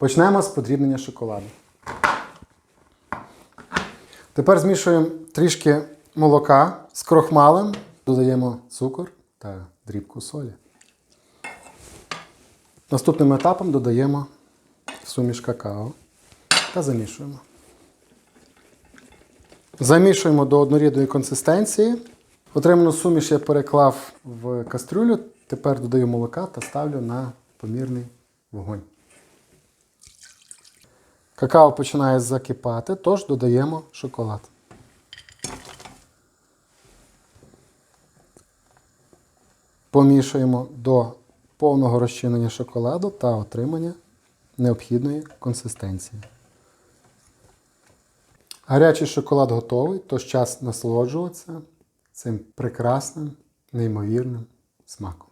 Почнемо з подрібнення шоколаду. Тепер змішуємо трішки молока з крохмалем, додаємо цукор та дрібку солі. Наступним етапом додаємо суміш какао та замішуємо. Замішуємо до однорідної консистенції. Отриману суміш я переклав в кастрюлю. Тепер додаю молока та ставлю на помірний вогонь. Какао починає закипати, тож додаємо шоколад. Помішуємо до повного розчинення шоколаду та отримання необхідної консистенції. Гарячий шоколад готовий, тож час насолоджуватися цим прекрасним, неймовірним смаком.